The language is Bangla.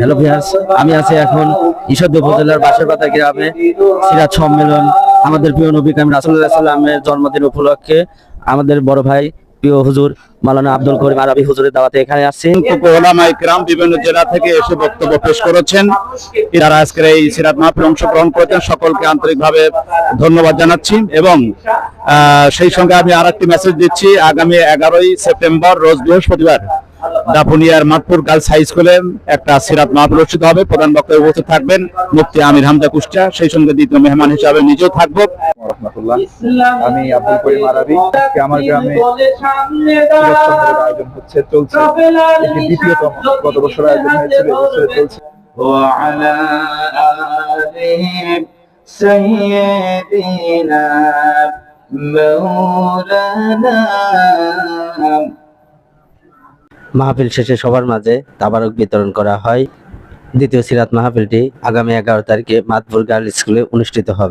হ্যালো ভিয়ার্স আমি আছি এখন ঈশ্বরদী উপজেলার বাসারপাতা গ্রামে সিরাজ সম্মেলন। আমাদের প্রিয় নবী কামিল রাসুল্লাহ সাল্লামের জন্মদিন উপলক্ষে আমাদের বড় ভাই, প্রিয় হুজুর মালানা আব্দুল করিম আরবি হুজুরের দাওয়াতে এখানে আসছি ওলামাই গ্রাম বিভিন্ন জেলা থেকে এসে বক্তব্য পেশ করেছেন। যারা আজকের এই সিরাত মাহফিল অংশগ্রহণ করেছেন, সকলকে আন্তরিকভাবে ধন্যবাদ জানাচ্ছি এবং সেই সঙ্গে আমি আর একটি মেসেজ দিচ্ছি। আগামী এগারোই সেপ্টেম্বর, রোজ বৃহস্পতিবার দাপুনিয়ার মাতপুর গার্লস হাই স্কুলে একটা সিরাত মাহফিল অনুষ্ঠিত হবে প্রধান বক্তব্য উপস্থিত থাকবেন মুফতি আমির হামজা কুষ্টা সেই সঙ্গে দ্বিতীয় মেহমান হিসাবে নিজেও থাকবো রহমতুল্লাহ আমি আব্দুল করিম আরবি আজকে আমার গ্রামে সিরাজচন্দ্রের আয়োজন হচ্ছে চলছে এটি দ্বিতীয়তম গত বছর আয়োজন হয়েছিল এবছরে চলছে وعلى آله سيدنا مولانا মাহফিল শেষে সবার মাঝে তাবারক বিতরণ করা হয়। দ্বিতীয় সিরাত মাহফিলটি আগামী এগারো তারিখে মাতপুর গার্ল স্কুলে অনুষ্ঠিত হবে।